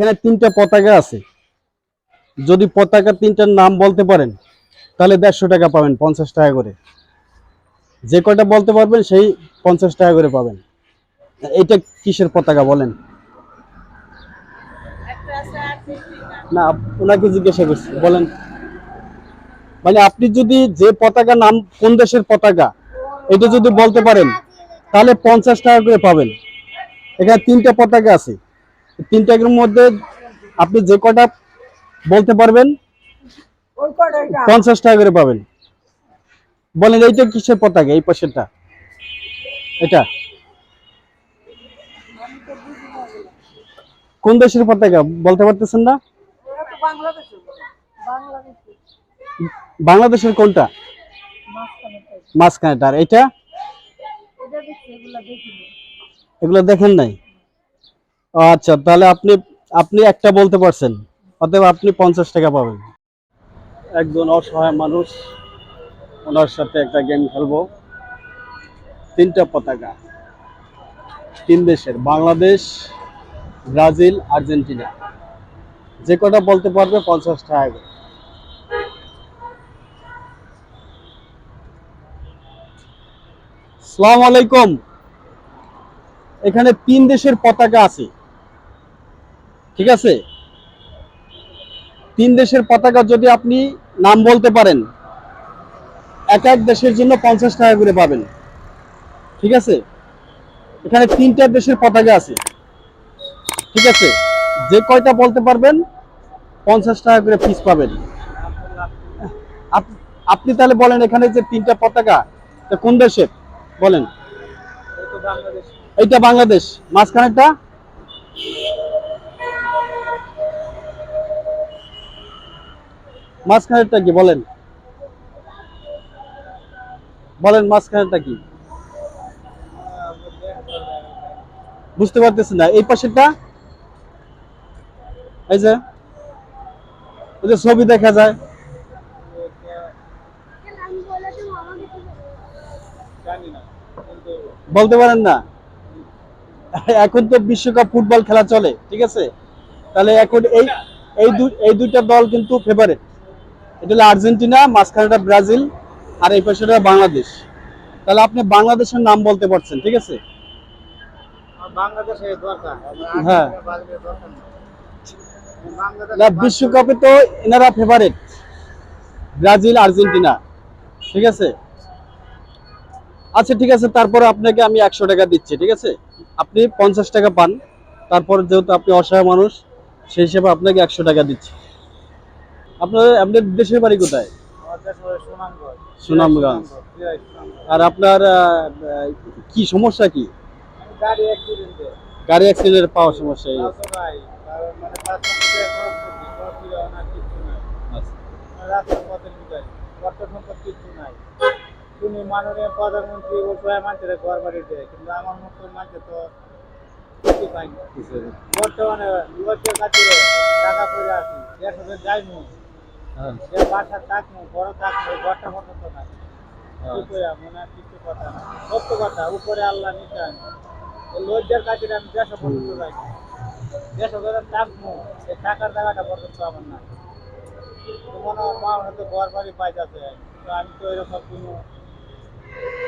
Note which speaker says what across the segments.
Speaker 1: এখানে তিনটা পতাকা আছে। যদি পতাকা তিনটার নাম বলতে পারেন, তাহলে দেড়শো টাকা পাবেন, পঞ্চাশ টাকা করে। যে কয়টা বলতে পারবেন, সেই পঞ্চাশ টাকা করে পাবেন। এটা কিসের পতাকা বলেন? না, ওনাকে জিজ্ঞাসা করছি, বলেন। মানে আপনি যদি যে পতাকা নাম, কোন দেশের পতাকা, এটা যদি বলতে পারেন, তাহলে পঞ্চাশ টাকা করে পাবেন। এখানে তিনটা পতাকা আছে। তিনটার মধ্যে আপনি যে কটা বলতে পারবেন? পঞ্চাশ টাকা করে পাবেন। বলেন এইটা কিসের পতাকা? এই পাশেরটা। এটা? কোন দেশের পতাকা? বলতে পারতেছেন না? বাংলাদেশের। কোনটা? মাঝখানেটা আর এটা? এগুলো দেখেন নাই? আচ্ছা তাহলে আপনি আপনি একটা বলতে পারছেন, অতএব আপনি পঞ্চাশ টাকা পাবেন। একজন অসহায় মানুষ, ওনার সাথে একটা গেম খেলব। তিনটা পতাকা, তিন দেশের, বাংলাদেশ, ব্রাজিল, আর্জেন্টিনা। যে কটা বলতে পারবে পঞ্চাশ টাকা করে। সালাম আলাইকুম। এখানে তিন দেশের পতাকা আছে। ঠিক আছে? তিন দেশের পতাকা যদি আপনি নাম বলতে পারেন, এক এক দেশের জন্য পঞ্চাশ টাকা করে পাবেন। ঠিক আছে? এখানে তিনটা দেশের পতাকা আছে। ঠিক আছে? যে কয়টা বলতে পারবেন, পঞ্চাশ টাকা করে পিস পাবেন। আপনি তাহলে বলেন এখানে যে তিনটা পতাকা কোন দেশের? বলেন। এইটা বাংলাদেশ। মাঝখানেরটা? মাঝখানেরটা কি বলেন? বলেন মাঝখানেরটা কি? বুঝতে পারতেছি না, এই পাশেরটা? এই যে ওই যে ছবি দেখা যায়। বলতে পারেন না। এখন তো বিশ্বকাপ ফুটবল খেলা চলে, ঠিক আছে? তাহলে এখন এই এই দুইটা দল কিন্তু ফেভারিট এটা হলো আর্জেন্টিনা মাঝখানেটা ব্রাজিল আর এই পাশেটা বাংলাদেশ। তাহলে আপনি বাংলাদেশের নাম বলতে পারছেন ঠিক আছে? হ্যাঁ। বিশ্বকাপে তো এনারা ফেভারিট ব্রাজিল আর্জেন্টিনা ঠিক আছে? আচ্ছা ঠিক আছে তারপরে আপনাকে আমি একশো টাকা দিচ্ছি ঠিক আছে? আপনি পঞ্চাশ টাকা পান তারপর যেহেতু আপনি অসহায় মানুষ সেই হিসেবে আপনাকে একশো টাকা দিচ্ছি। আপনার আপনার দেশের বাড়ি কোথায়?
Speaker 2: সুনামগঞ্জ।
Speaker 1: আর আপনার কি সমস্যা কি?
Speaker 2: গাড়ি অ্যাক্সিডেন্টে
Speaker 1: পাওয়ার সমস্যা এই
Speaker 2: তাও তো নাই কারণ রাস্তার মধ্যে খরচ করছি খরচ করে না কিছু নাই রাস্তার পথের ভিতরে অর্থ সম্পদ কিছু নাই তুমি মাননীয় প্রধানমন্ত্রী সবাই মানুষের ঘর কিন্তু আমার মতো মানুষের তো বর্তমানে লোকের কাছে টাকা পড়ে আসি দেশ হাজার
Speaker 1: হ্যাঁ,
Speaker 2: যে বাসা থাকমু বড় থাকমু ঘরটা মতো তো নাই।
Speaker 1: হ্যাঁ।
Speaker 2: কি কইয়া মনে কিছু কথা না। সত্য কথা উপরে আল্লাহ নিচান লোকদের কাছে আমি দেশ পর্যন্ত যাই দেশ ধরে থাকমু এই টাকার জায়গাটা পর্যন্ত আমার না। মনে হয় মা হয়তো ঘর বাড়ি পাই যাচ্ছে তো আমি তো এরকম কোনো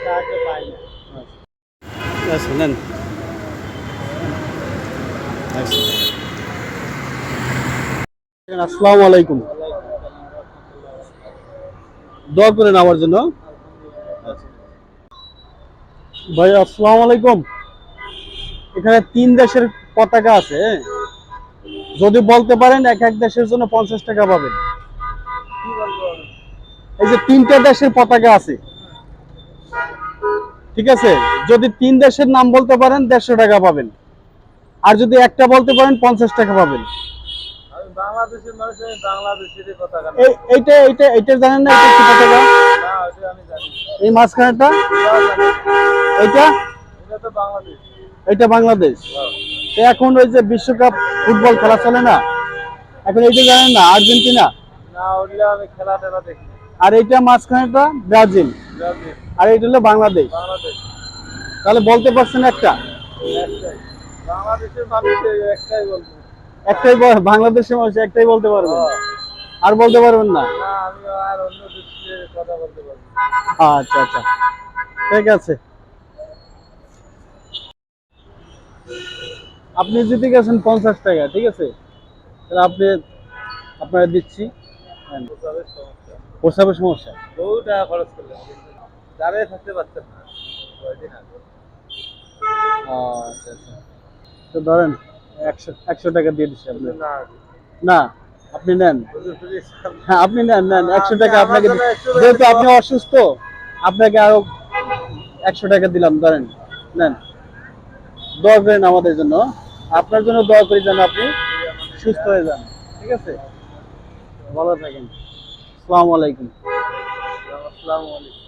Speaker 2: সাহায্য পাই না।
Speaker 1: আচ্ছা আসসালামু আলাইকুম। দোয়া করেন আমার জন্য। ভাই, আসসালামু আলাইকুম। এখানে তিন দেশের পতাকা আছে হ্যাঁ? যদি বলতে পারেন, এক এক দেশের জন্য পঞ্চাশ টাকা পাবেন। এই যে তিনটা দেশের পতাকা আছে, ঠিক আছে? যদি তিন দেশের নাম বলতে পারেন, দেড়শো টাকা পাবেন। আর যদি একটা বলতে পারেন, পঞ্চাশ টাকা পাবেন।
Speaker 2: বাংলাদেশের মানুষের কেন
Speaker 1: এই এইটা এইটা জানেন না এটা কি পতাকা?
Speaker 2: না আমি জানি
Speaker 1: এই মাঝখানেটা
Speaker 2: এটা তো বাংলাদেশ।
Speaker 1: এটা বাংলাদেশ। তো এখন ওই যে বিশ্বকাপ ফুটবল খেলা চলে না? এখন এইটা জানেন না আর্জেন্টিনা?
Speaker 2: না ওগুলো আমি খেলা টেলা দেখি
Speaker 1: আর এইটা মাঝখানেটা ব্রাজিল। আর এইটা হলো বাংলাদেশ।
Speaker 2: বাংলাদেশ।
Speaker 1: তাহলে বলতে পারছেন একটা?
Speaker 2: বাংলাদেশের মানুষের একটাই বলব।
Speaker 1: একটাই বাংলাদেশের মানুষ একটাই বলতে পারবেন আর বলতে পারবেন না? আচ্ছা আচ্ছা। ঠিক আছে। আপনি জিতে গেছেন পঞ্চাশ টাকা ঠিক আছে? তাহলে আপনি আপনারা দিচ্ছি।
Speaker 2: সমস্যা
Speaker 1: প্রস্রাবের সমস্যা।
Speaker 2: বহু টাকা খরচ করলেন দাঁড়িয়ে থাকতে পারতেন না।
Speaker 1: আচ্ছা আচ্ছা। তো ধরেন একশো টাকা দিয়ে দিচ্ছি আপনি।
Speaker 2: না।
Speaker 1: আপনি নেন। হ্যাঁ আপনি নেন নেন একশো টাকা আপনাকে
Speaker 2: জন্য
Speaker 1: দি-
Speaker 2: 100 টাকা
Speaker 1: যেহেতু আপনি অসুস্থ আপনাকে আরও একশো টাকা দিলাম ধরেন। নেন। দোয়া করেন আমাদের জন্য। আপনার জন্য দোয়া করি যেন আপনি সুস্থ হয়ে যান। ঠিক আছে? ভালো থাকেন। আসসালামু আলাইকুম।
Speaker 2: আসসালামু আলাইকুম।